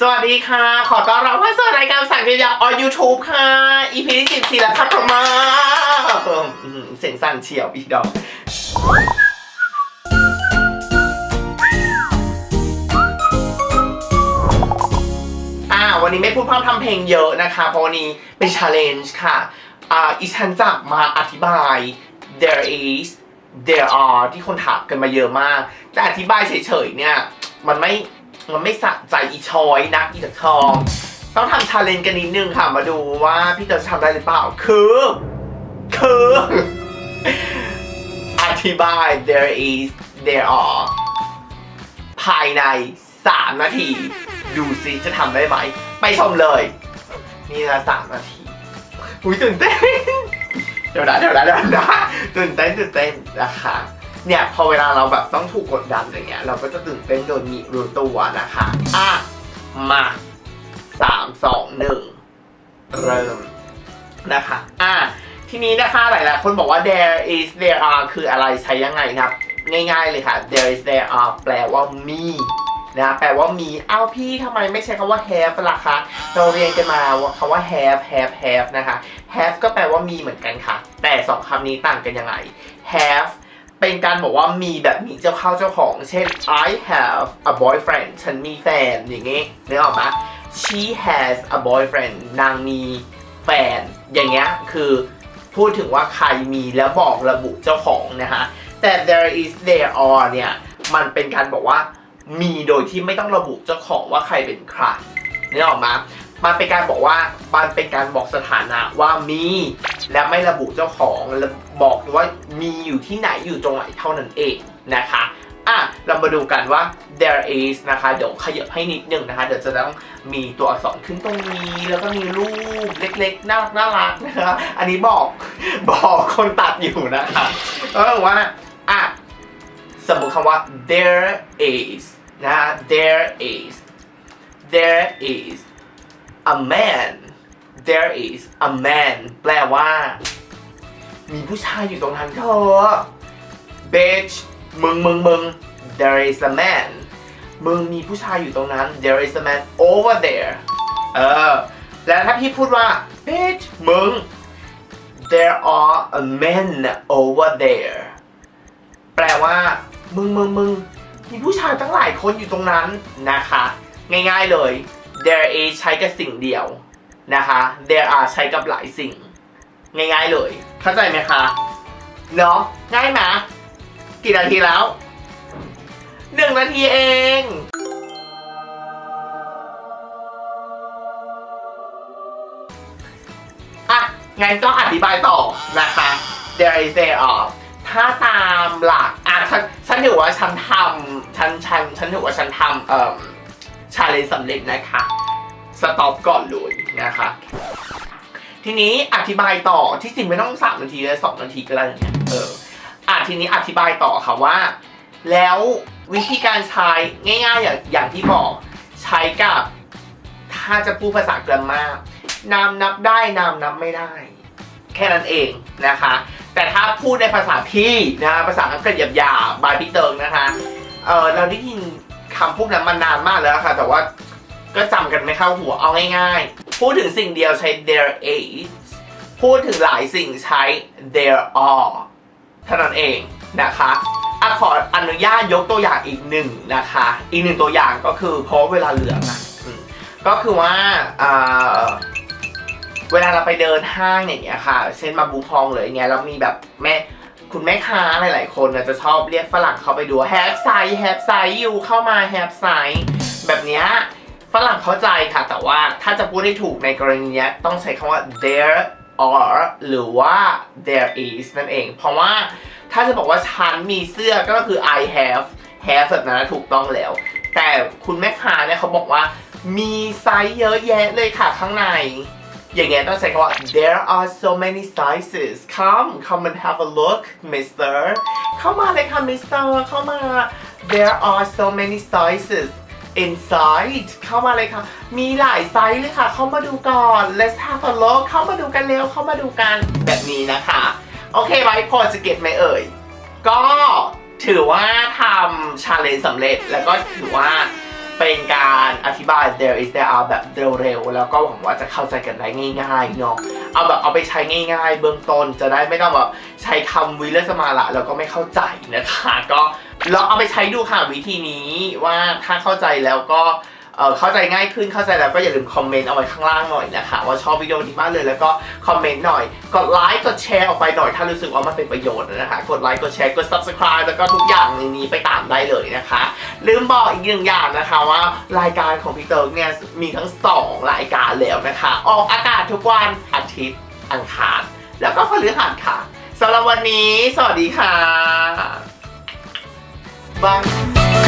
สวัสดีค่ะ ขอต้อนรับเข้าสู่รายการสั่งเดียวออนยูทูบค่ะ EP ที่สิบสี่แล้วครับผมมาเสียงสั่นเฉียวอีดอกอ่าวันนี้ไม่พูดพร่ำทำเพลงเยอะนะคะ เพราะวันนี้เป็น challenge ค่ะอ่าอีฉันจะมาอธิบาย there is there are ที่คนถามกันมาเยอะมาก แต่อธิบายเฉยๆเนี่ย มันไม่ มันไม่สะใจอีชอยนักอีตะทอง ต้องทำชาเลนจ์กันนิดนึงค่ะ มาดูว่าพี่จะทำได้หรือเปล่า คือ คือ อธิบาย there is there are ภายใน 3 นาที ดูซิจะทำได้ไหม ไปชมเลย นี่ละสามนาทีอุ้ยตื่นเต้น เดี๋ยวนะเดี๋ยวนะเดี๋ยวนะตื่นเต้นตื่นเต้นนะคะ เนี่ยพอเวลาเราแบบต้องถูกกดดันอย่างเงี้ยเราก็จะตื่นเต้นโดยมีรู้ตัวนะคะอะมาสามสองหนึ่งเริ่มนะคะอะทีนี้นะคะหลายๆคนบอกว่า there is there are คืออะไรใช้ยังไงนะครับง่ายๆเลยค่ะ there is there are แปลว่ามีนะแปลว่ามีเอ้าพี่ทำไมไม่ใช้คำว่า have ล่ะคะ เราเรียนกันมาว่าคำว่า have have have นะคะ have ก็แปลว่ามีเหมือนกันค่ะ แต่สองคำนี้ต่างกันยังไง have เป็นการบอกว่ามีแบบมีเจ้าข้าเจ้าของ เช่น I have a boyfriend ฉันมีแฟนอย่างงี้นึกออกไหม she has a boyfriend นางมีแฟน อย่างเงี้ยคือพูดถึงว่าใครมีแล้วบอกระบุเจ้าของนะฮะแต่ there is there are เนี่ย มันเป็นการบอกว่ามีโดยที่ไม่ต้องระบุเจ้าของว่าใครเป็นใครนึกออกไหม มันเป็นการบอกว่ามันเป็นการบอกสถานะว่ามี และไม่ระบุเจ้าของและบอกว่ามีอยู่ที่ไหนอยู่ตรงไหนเท่านั้นเองนะคะอะเรามาดูกันว่า there is นะคะ เดี๋ยวขยับให้นิดนึงนะคะ เดี๋ยวจะต้องมีตัวอักษรขึ้นตรงนี้ แล้วก็มีรูปเล็กๆ น่ารักน่ารักนะคะ อันนี้บอกบอกคนตัดอยู่นะคะก็บอกว่าอะสมมติคำว่า there is นะ there is there is a man there is a man แปลว่า มีผู้ชายอยู่ตรงนั้นเธอ bitch มึงมึงมึง there is a man มึงมีผู้ชายอยู่ตรงนั้น there is a man over there เออ แล้วถ้าพี่พูดว่า bitch มึง there are a men over there แปลว่า มึงมึงมึงมีผู้ชายตั้งหลายคนอยู่ตรงนั้นนะคะ ง่ายๆเลย there is ใช้กับสิ่งเดียวนะคะ there are ใช้กับหลายสิ่ง ง่ายๆเลย เข้าใจไหมคะ เนาะง่ายไหมกี่นาทีแล้วหนึ่งนาทีเองอะงั้นก็อธิบายต่อนะคะ there is there are ถ้าตามหลักอะฉันฉันถือว่าฉันทำฉันฉันฉันถือว่าฉันทำเอ่อ ชาเลนจ์สำเร็จนะคะสต็อปก่อนเลยนะคะทีนี้อธิบายต่อที่จริงไม่ต้องสามนาทีเลยสองนาทีก็ได้เนี่ยเอออะทีนี้อธิบายต่อค่ะว่า แล้ววิธีการใช้ง่ายๆอย่างอย่างที่บอกใช้กับ ถ้าจะพูดภาษากราฟมานามนับได้นามนับไม่ได้ แค่นั้นเองนะคะ แต่ถ้าพูดในภาษาพี่นะภาษาอังกฤษหยาบๆบายพี่เติงนะคะเออเราได้ยิน คำพูดนั้นมานานมากแล้วค่ะ แต่ว่าก็จำกันไม่เข้าหัวเอาง่ายๆ พูดถึงสิ่งเดียวใช้ there is พูดถึงหลายสิ่งใช้ there are เท่านั้นเองนะคะอะขออนุญาตยกตัวอย่างอีกหนึ่งนะคะ อีกหนึ่งตัวอย่างก็คือเพราะเวลาเหลือนะก็คือว่าเวลาเราไปเดินห้างอย่างเงี้ยค่ะ เช่นมาบูพองเลยอย่างเงี้ยแล้วมีแบบแม่ คุณแม่ค้าหลายๆคนจะชอบเรียกฝรั่งเข้าไปดู have size have size อยู่เข้ามา have size แบบเนี้ยฝรั่งเข้าใจค่ะ แต่ว่าถ้าจะพูดให้ถูกในกรณีนี้ต้องใช้คำว่า there are หรือว่า there is นั่นเอง เพราะว่าถ้าจะบอกว่าฉันมีเสื้อก็คือ I have have แบบนั้นถูกต้องแล้ว แต่คุณแม่ค้าเนี่ยเขาบอกว่ามีไซส์เยอะแยะเลยค่ะข้างใน อย่างเงี้ยต้องใช้คำว่า there are so many sizes come come and have a look mister เข้ามาเลยค่ะ mister เข้ามา there are so many sizes inside เข้ามาเลยค่ะ มีหลายไซส์เลยค่ะ เข้ามาดูก่อน let's have a look เข้ามาดูกันเร็ว เข้ามาดูกันแบบนี้นะคะ โอเคไหมพอจะเก็ตไหมเอ่ย ก็ถือว่าทำชาเลนจ์สำเร็จแล้วก็ถือว่า เป็นการอธิบาย there is there are แบบเร็วๆ แล้วก็หวังว่าจะเข้าใจกันได้ง่ายๆเนาะเอาแบบเอาไปใช้ง่ายๆ เบื้องต้นจะได้ไม่ต้องแบบใช้คำวิเลสมาละแล้วก็ไม่เข้าใจนะคะ ก็ลองเอาไปใช้ดูค่ะวิธีนี้ว่าถ้าเข้าใจแล้วก็ เข้าใจง่ายขึ้นเข้าใจแล้วก็อย่าลืมคอมเมนต์เอาไว้ข้างล่างหน่อยนะคะว่าชอบวิดีโอนี้มากเลยแล้วก็คอมเมนต์หน่อยกดไลค์กดแชร์ออกไปหน่อยถ้ารู้สึกว่ามันเป็นประโยชน์นะคะกดไลค์กดแชร์กด subscribe แล้วก็ทุกอย่างในนี้ไปตามได้เลยนะคะ ลืมบอกอีกหนึ่งอย่างนะคะว่ารายการของพี่เติร์กเนี่ยมีทั้งสองรายการแล้วนะคะ ออกอากาศทุกวันอาทิตย์อังคาร แล้วก็พฤหัสค่ะสำหรับวันนี้ สวัสดีค่ะบาย